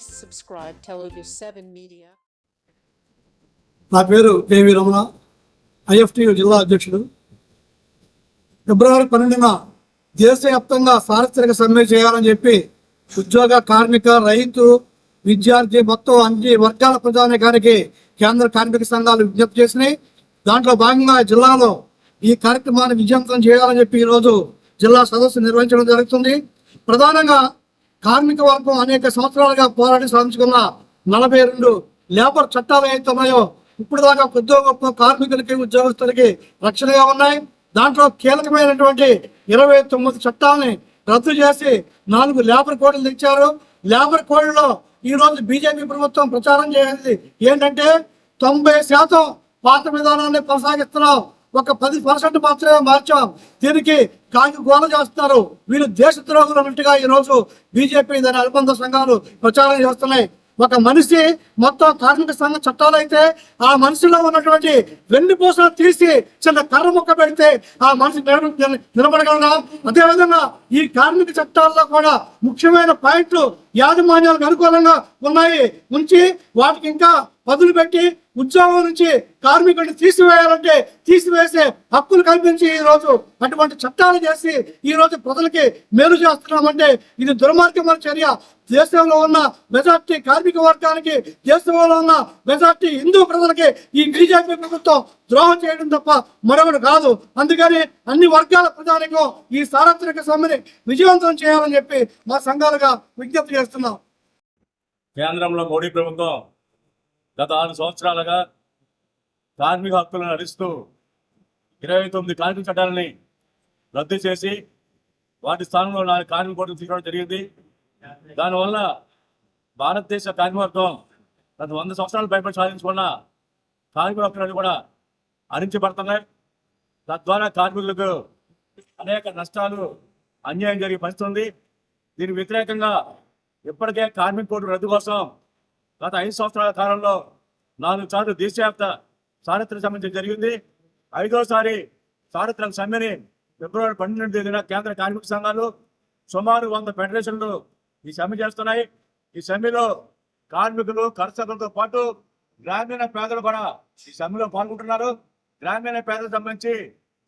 Please subscribe Telugu 7 Media. నా పేరు దేవి Ramana. IFT జిల్లా అధ్యక్షుడు. ఫిబ్రవరి పన్నెండున దేశవ్యాప్తంగా సార్వత్రిక సమ్మె చేయాలని చెప్పి ఉద్యోగ కార్మిక రైతు విద్యార్థి మొత్తం అన్ని వర్గాల ప్రజానికానికి కేంద్ర కార్మిక సంఘాలు విజ్ఞప్తి చేసినాయి. దాంట్లో భాగంగా జిల్లాలో ఈ కార్యక్రమాన్ని విజయవంతం చేయాలని చెప్పి ఈరోజు జిల్లా సదస్సు నిర్వహించడం జరుగుతుంది. ప్రధానంగా కార్మిక వర్గం అనేక సంవత్సరాలుగా పోరాడి సాధించుకున్న నలభై రెండు లేబర్ చట్టాలు ఏవైతే ఉన్నాయో ఇప్పుడు దాకా ఉద్యోగ గొప్ప కార్మికులకి ఉద్యోగస్తులకి రక్షణగా ఉన్నాయి. దాంట్లో కీలకమైనటువంటి ఇరవై తొమ్మిది చట్టాలని రద్దు చేసి నాలుగు లేబర్ కోడ్లు తెచ్చారు. లేబర్ కోడ్లో ఈ రోజు బీజేపీ ప్రభుత్వం ప్రచారం చేసేది ఏంటంటే తొంభై శాతం పాత విధానాన్ని కొనసాగిస్తున్నాం. ఒక పది పర్సెంట్ మాత్రమే మార్చాం. దీనికి కాకి గోల చేస్తున్నారు. వీళ్ళు దేశ ద్రోహులు అన్నట్టుగా ఈ రోజు బీజేపీ దాని అనుబంధ సంఘాలు ప్రచారం చేస్తున్నాయి. ఒక మనిషి మొత్తం కార్మిక సంఘ చట్టాలు అయితే ఆ మనిషిలో ఉన్నటువంటి వెన్ను పూసలు తీసి చిన్న కర్ర ముక్క పెడితే ఆ మనిషి నిలబడగలరా అదేవిధంగా ఈ కార్మిక చట్టాల్లో కూడా ముఖ్యమైన పాయింట్లు యాజమాన్యాలకు అనుకూలంగా ఉన్నాయి. ఉంచి వాటికి ఇంకా పదులు పెట్టి ఉద్యోగం నుంచి కార్మికుడిని తీసివేయాలంటే తీసివేసే హక్కులు కల్పించి ఈ రోజు అటువంటి చట్టాలు చేసి ఈ రోజు ప్రజలకి మేలు చేస్తున్నామంటే ఇది దుర్మార్గమైన చర్య. దేశంలో ఉన్న మెజార్టీ కార్మిక వర్గానికి దేశంలో ఉన్న మెజార్టీ హిందూ ప్రజలకి ఈ బీజేపీ ప్రభుత్వం ద్రోహం చేయడం తప్ప మరొకటి కాదు. అందుకని అన్ని వర్గాల ప్రజానికం ఈ సార్వత్రిక సమ్మెని విజయవంతం చేయాలని చెప్పి మా సంఘాలుగా విజ్ఞప్తి చేస్తున్నాం. కేంద్రంలో మోడీ ప్రభుత్వం గత ఆరు సంవత్సరాలుగా కార్మిక హక్కులను హరిస్తూ ఇరవై తొమ్మిది కార్మిక చట్టాలని రద్దు చేసి వాటి స్థానంలో నా కార్మిక కోట్లు తీసుకోవడం జరిగింది. దానివల్ల భారతదేశ కార్మిక వర్గం గత వంద సంవత్సరాలు భయపడి సాధించుకున్న కార్మిక హక్కులను కూడా హరించబడుతున్నాయి తద్వారా కార్మికులకు అనేక నష్టాలు అన్యాయం జరిగే పరిస్థితి ఉంది. దీనికి వ్యతిరేకంగా ఇప్పటికే కార్మిక కోర్టు రద్దు కోసం గత ఐదు సంవత్సరాల కాలంలో నాలుగు సార్లు దేశవ్యాప్త చారిత్రక సమ్మె జరిగింది. ఐదోసారి చారిత్రక సమ్మెని ఫిబ్రవరి పన్నెండు తేదీన కేంద్ర కార్మిక సంఘాలు సుమారు వంద ఫెడరేషన్లు ఈ సమ్మె చేస్తున్నాయి. ఈ సమ్మెలో కార్మికులు కర్షకులతో పాటు గ్రామీణ పేదలు కూడా ఈ సమ్మెలో పాల్గొంటున్నారు. గ్రామీణ పేదలకు సంబంధించి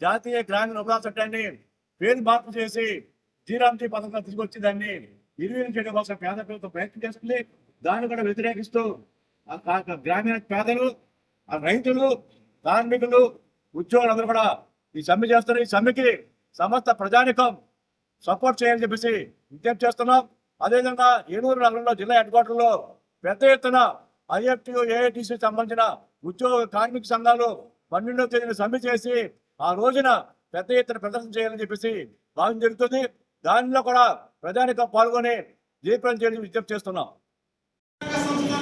జాతీయ గ్రామీణ ఉపాధి చట్టాన్ని పేరు మార్పు చేసి జీరాంజీ పథకంగా తీసుకొచ్చి దాన్ని నిర్వీర్యం చేయడం కోసం పేద ప్రభుత్వం ప్రయత్నం చేస్తుంది. దాన్ని కూడా వ్యతిరేకిస్తూ ఆ గ్రామీణ పేదలు ఆ రైతులు కార్మికులు ఉద్యోగులందరూ కూడా ఈ సమ్మె చేస్తారు. ఈ సమ్మెకి సమస్త ప్రజానికం సపోర్ట్ చేయాలని చెప్పేసి విజ్ఞప్తి చేస్తున్నాం. అదేవిధంగా ఏలూరు నగరంలో జిల్లా హెడ్ క్వార్టర్లో పెద్ద ఎత్తున ఐఎఫ్టీ ఏఐటీసీ సంబంధించిన ఉద్యోగ కార్మిక సంఘాలు పన్నెండవ తేదీన సమ్మె చేసి ఆ రోజున పెద్ద ఎత్తున ప్రదర్శన చేయాలని చెప్పేసి భాగం జరుగుతుంది. దానిలో కూడా ప్రజానికం పాల్గొని దీపం చేయాలని విజ్ఞప్తి చేస్తున్నాం.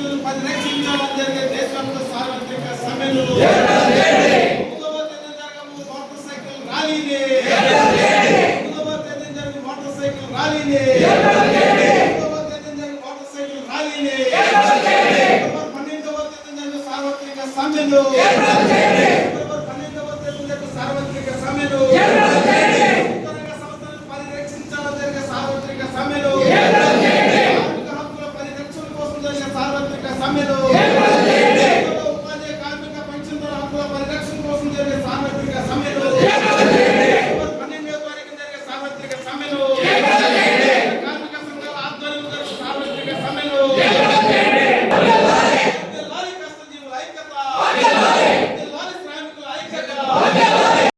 పరిస్థితులను పరిరక్షించడం జరిగే దేశవ్యాప్త సార్వత్రిక సమ్మెను మోటార్ సైకిల్ ర్యాలీనే మోటార్ సైకిల్ ర్యాలీనే మోటార్